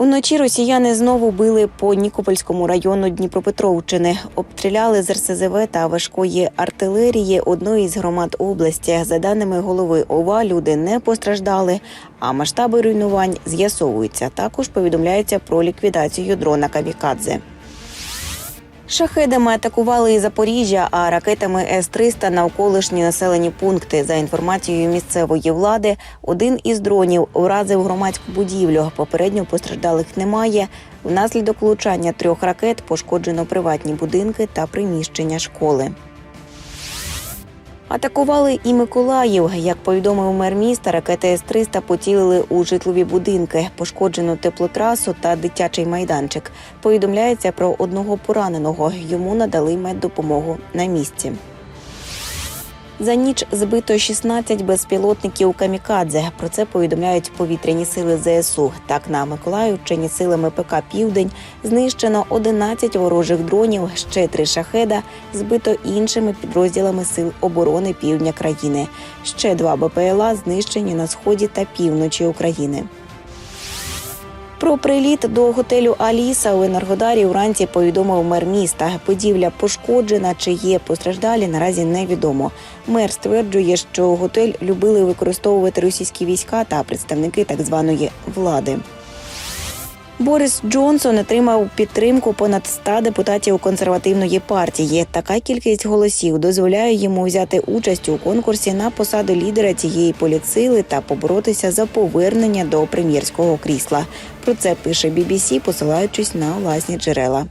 Уночі росіяни знову били по Нікопольському району Дніпропетровщини. Обстріляли з РСЗВ та важкої артилерії одної з громад області. За даними голови ОВА, люди не постраждали, а масштаби руйнувань з'ясовуються. Також повідомляється про ліквідацію дрона Камікадзе. Шахедами атакували і Запоріжжя, а ракетами С-300 навколишні населені пункти. За інформацією місцевої влади, один із дронів уразив громадську будівлю. Попередньо постраждалих немає. Внаслідок влучання трьох ракет пошкоджено приватні будинки та приміщення школи. Атакували і Миколаїв. Як повідомив мер міста, ракети С-300 поцілили у житлові будинки, пошкоджено теплотрасу та дитячий майданчик. Повідомляється про одного пораненого. Йому надали меддопомогу на місці. За ніч збито 16 безпілотників камікадзе. Про це повідомляють повітряні сили ЗСУ. Так на Миколаївщині силами ПК Південь знищено 11 ворожих дронів, ще три шахеда збито іншими підрозділами сил оборони півдня країни. Ще два БПЛА знищені на сході та півночі України. Про приліт до готелю Аліса у Енергодарі вранці повідомив мер міста. Будівля пошкоджена, чи є постраждалі, наразі невідомо. Мер стверджує, що готель любили використовувати російські війська та представники так званої влади. Борис Джонсон отримав підтримку понад 100 депутатів консервативної партії. Така кількість голосів дозволяє йому взяти участь у конкурсі на посаду лідера цієї політсили та поборотися за повернення до прем'єрського крісла. Про це пише BBC, посилаючись на власні джерела.